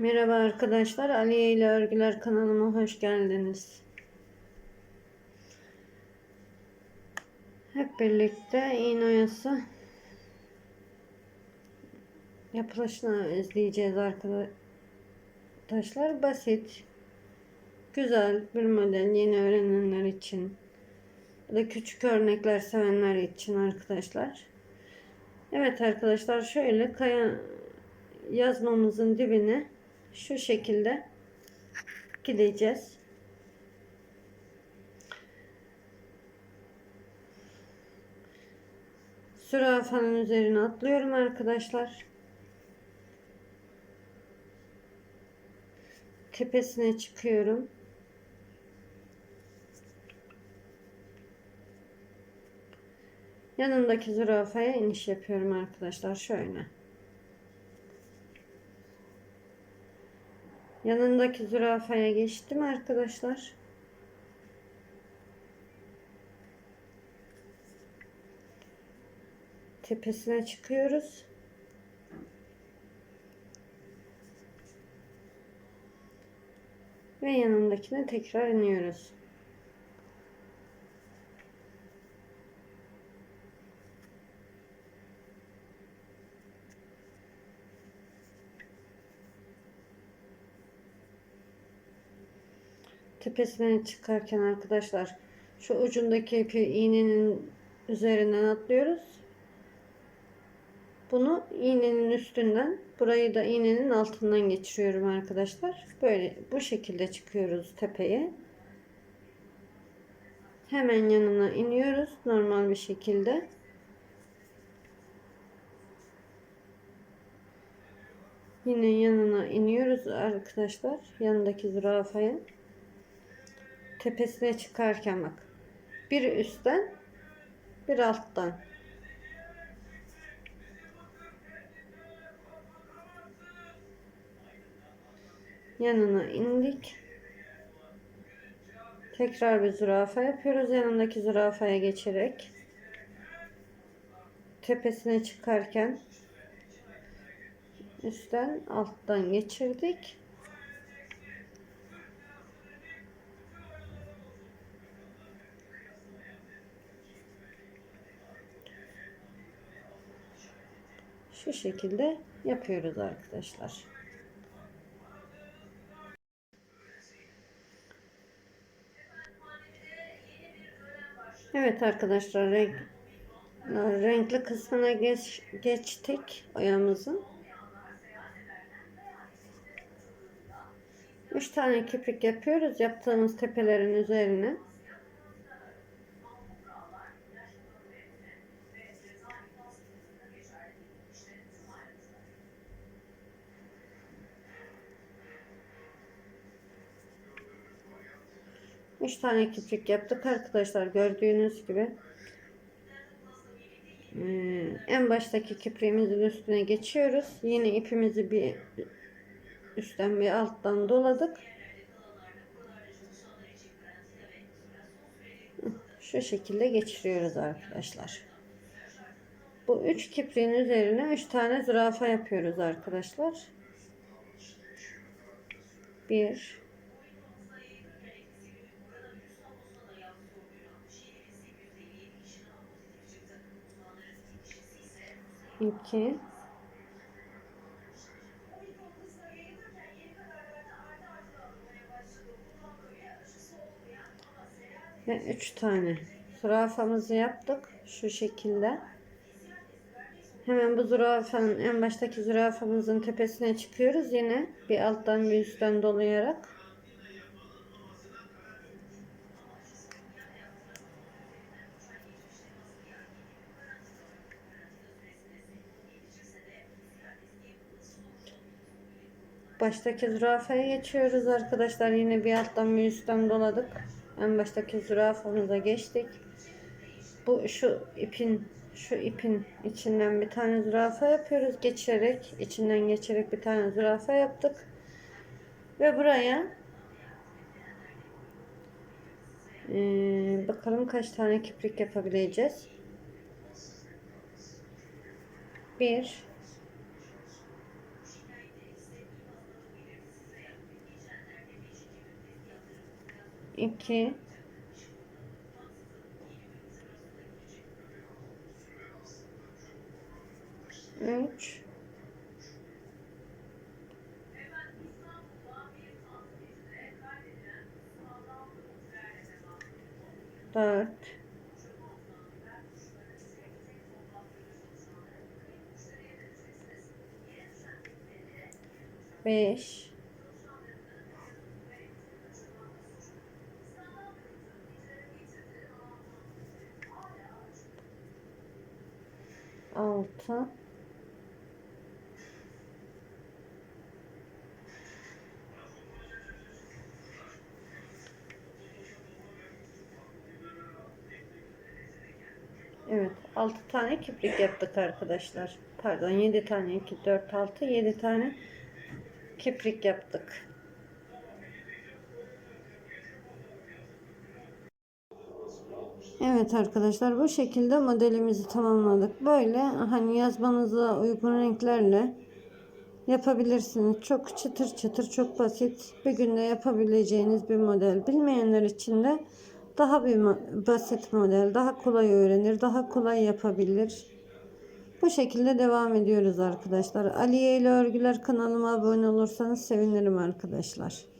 Merhaba arkadaşlar, Aliye ile Örgüler kanalıma hoş geldiniz. Hep birlikte iğne oyası yapılışını izleyeceğiz arkadaşlar. Basit, güzel bir model yeni öğrenenler için ya da küçük örnekler sevenler için arkadaşlar. Evet arkadaşlar şöyle kaya yazmamızın dibine şu şekilde gideceğiz. Zürafanın üzerine atlıyorum arkadaşlar. Tepesine çıkıyorum. Yanındaki zürafaya iniş yapıyorum arkadaşlar. Şöyle. Yanındaki zürafaya geçtim arkadaşlar. Tepesine çıkıyoruz. Ve yanındakine tekrar iniyoruz. Tepesine çıkarken arkadaşlar şu ucundaki ipi iğnenin üzerinden atlıyoruz. Bunu iğnenin üstünden burayı da iğnenin altından geçiriyorum arkadaşlar. Böyle bu şekilde çıkıyoruz tepeye. Hemen yanına iniyoruz normal bir şekilde. Yine yanına iniyoruz arkadaşlar. Yanındaki zürafaya tepesine çıkarken bak. Bir üstten bir alttan. Yanına indik. Tekrar bir zürafa yapıyoruz. Yanındaki zürafaya geçerek. Tepesine çıkarken üstten alttan geçirdik. Şu şekilde yapıyoruz arkadaşlar. Evet arkadaşlar renk, renkli kısmına geç, geçtik oyamızın. 3 tane kiprik yapıyoruz yaptığımız tepelerin üzerine. Üç tane kiprik yaptık arkadaşlar gördüğünüz gibi. En baştaki kipriğimizin üstüne geçiyoruz. Yine ipimizi bir üstten bir alttan doladık. Şu şekilde geçiriyoruz arkadaşlar. Bu üç kipriğin üzerine üç tane zürafa yapıyoruz arkadaşlar. Bir 2 ve 3 tane. Zürafamızı yaptık şu şekilde. Hemen bu zürafanın en baştaki zürafamızın tepesine çıkıyoruz yine. Bir alttan bir üstten dolayarak baştaki zürafaya geçiyoruz arkadaşlar. Yine bir alttan bir üstten doladık. En baştaki zürafamıza geçtik. Bu şu ipin şu ipin içinden bir tane zürafa yapıyoruz. Geçerek içinden geçerek bir tane zürafa yaptık. Ve buraya ee, bakalım kaç tane kiprik yapabileceğiz. Bir 2 3 4 5 6 Evet 6 tane kiprik yaptık arkadaşlar. Pardon 7 tane 2 4 6 7 tane kiprik yaptık. Evet arkadaşlar bu şekilde modelimizi tamamladık. Böyle hani yazmanıza uygun renklerle yapabilirsiniz. Çok çıtır çıtır çok basit bir günde yapabileceğiniz bir model. Bilmeyenler için de daha bir basit model. Daha kolay öğrenir. Daha kolay yapabilir. Bu şekilde devam ediyoruz arkadaşlar. Aliye ile Örgüler kanalıma abone olursanız sevinirim arkadaşlar.